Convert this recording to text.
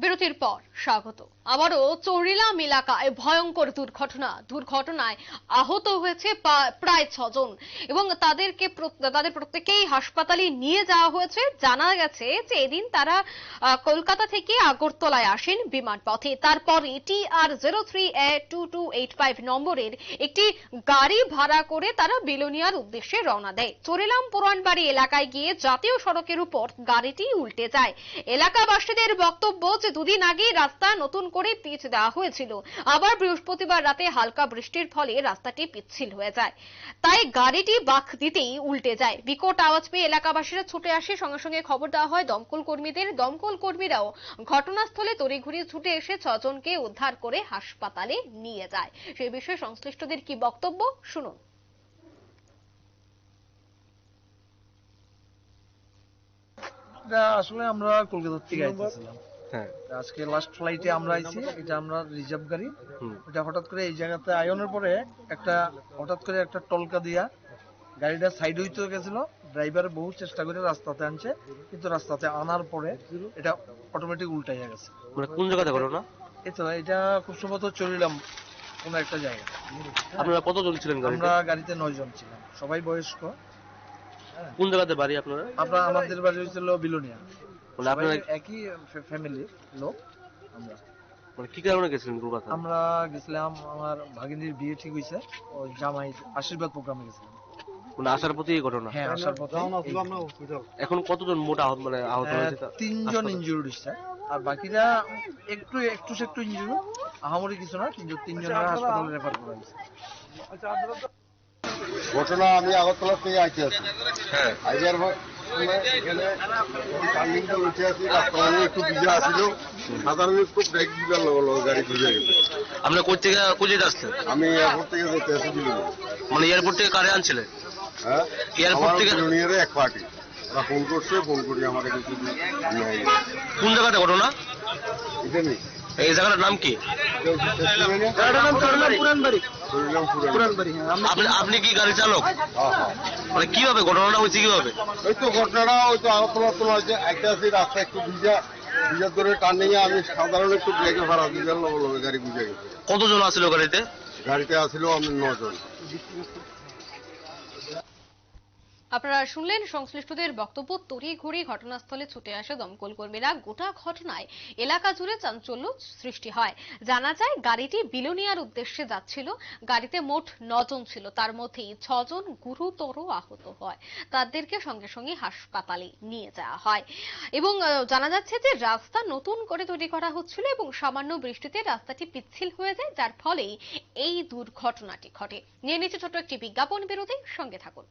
বিরতির পর স্বাগত। আবারও চরিলাম এলাকায় ভয়ঙ্কর দুর্ঘটনা, দুর্ঘটনায় আহত হয়েছে প্রায় ছজন এবং তাদেরকে তাদের প্রত্যেকেই হাসপাতালে নিয়ে যাওয়া হয়েছে। জানা গেছে যে এদিন তারা কলকাতা থেকে আগরতলায় আসেন বিমান পথে তারপরে T R zero three A two two eight five নম্বরের একটি গাড়ি ভাড়া করে তারা বিলোনিয়ার উদ্দেশ্যে রওনা দেয়। চরিলাম পুরানবাড়ি এলাকায় গিয়ে জাতীয় সড়কের উপর গাড়িটি উল্টে যায়। এলাকাবাসীদের বক্তব্য যে দুদিন আগে রাস্তা নতুন করে পিচ দেওয়া হয়েছিল। আবার বৃহস্পতিবার রাতে হালকা বৃষ্টির ফলে রাস্তাটি পিচ্ছিল হয়ে যায়। তাই গাড়িটি বাখ দিতেই উল্টে যায়। বিকট আওয়াজ পেয়ে এলাকাবাসীরা ছুটে আসে। সঙ্গে সঙ্গে খবর দেওয়া হয় দমকল কর্মীদের দমকল কর্মীরাও ঘটনাস্থলে তড়িঘড়ি ছুটে এসে ছজনকে উদ্ধার করে হাসপাতালে নিয়ে যায়। সেই বিষয়ে সংশ্লিষ্টদের কি বক্তব্য শুনুন। আসলে আমরা কলকাতা থেকে আইতেছিলাম। হ্যাঁ। আজকে লাস্ট ফ্লাইটে আমরা আইছি এটা আমরা রিজার্ভ গাড়ি। এটা হঠাৎ করে এই জায়গাতে আয়নের পরে একটা হঠাৎ করে একটা টলকা দিয়া গাড়িটা সাইড হইতে গেছিল। ড্রাইভার বহু চেষ্টা করে রাস্তাতে আনছে কিন্তু রাস্তাতে আনার পরে এটা অটোমেটিক উল্টাইয়া গেছে। মানে কোন জায়গাতে ঘটনা এই তো এটা খুব সম্ভবত চলিলাম কোন একটা জায়গা আপনারা কতজন ছিলেন গাড়িতে? আমরা গাড়িতে নয় জন ছিলাম সবাই বয়স্ক। কোন জায়গাতে বাড়ি আপনারা? আমরা আমাদের বাড়ি হয়েছিল বিলোনিয়া। মানে আপনারা একই ফ্যামিলির লোক আমরা। মানে কি কারণে গেছিলেন কলকাতা আমরা গেছিলাম আমার ভাগিনীর বিয়ে ঠিক হয়েছে ওই জামাই আশীর্বাদ প্রোগ্রামে গেছিলাম। মানে আসার পথে এই ঘটনা? হ্যাঁ আসার পথে এখন কতজন মোটা আহত মানে আহত হয়েছে তিনজন? ইনজুর্ড আর বাকিরা একটু একটু একটু ইনজুর্ড আহামরি কিছু না কিন্তু তিনজনের হাসপাতালে রেফার করা হয়েছে। ঘটনা আমি আগরতলা থেকে আইতে আছি হ্যাঁ। পর এখানে টার্নিংটা উঠে আছি রাস্তা একটু ভিজে আসছিল সাধারণ একটু ব্রেক দিবার লগে লগে গাড়ি ভিজে গেছে আপনারা কোথা থেকে কোথায় আসছেন? আমি এয়ারপোর্ট থেকে যেতে আছি মানে এয়ারপোর্ট থেকে কারে আনছিলেন? হ্যাঁ? এয়ারপোর্ট থেকে- জুনিয়রে এক পার্টি। ওরা ফোন করছে ফোন করি আমাকে কিছু কোন জায়গাতে ঘটনা? এটা নেই এই জায়গাটার নাম কি? আপনি আপনি কি গাড়ি চালক? মানে কীভাবে? ঘটনাটা হয়েছে কীভাবে? ওই তো ঘটনাটা ওই তো আগরতলা তোলা হয়েছে। একটা আছে রাস্তা একটু ভিজা। ভিজা ধরে টার্নিং এ আমি সাধারণ একটু ব্রেকে ভাড়া দিয়ে লগে গাড়ি বুঝে গেছে। কতজন আসলো গাড়িতে? গাড়িতে আসলো আমি নজন। আপনারা শুনলেন সংশ্লিষ্টদের বক্তব্য, তড়িঘড়ি ঘটনাস্থলে ছুটে আসে দমকল কর্মীরা গোটা ঘটনায় এলাকা জুড়ে চাঞ্চল্য সৃষ্টি হয়। জানা যায়, গাড়িটি বিলোনিয়ার উদ্দেশ্যে যাচ্ছিল। গাড়িতে মোট নজন ছিল। তার মধ্যেই ছজন গুরুতর আহত হয়। তাদেরকে সঙ্গে সঙ্গে হাসপাতালে নিয়ে যাওয়া হয়। এবং জানা যাচ্ছে যে রাস্তা নতুন করে তৈরি করা হচ্ছিল এবং সামান্য বৃষ্টিতে রাস্তাটি পিচ্ছিল হয়ে যায়। যার ফলেই এই দুর্ঘটনাটি ঘটে। নিয়ে নিচ্ছে ছোট্ট একটি বিজ্ঞাপন বিরতি। সঙ্গে থাকুন।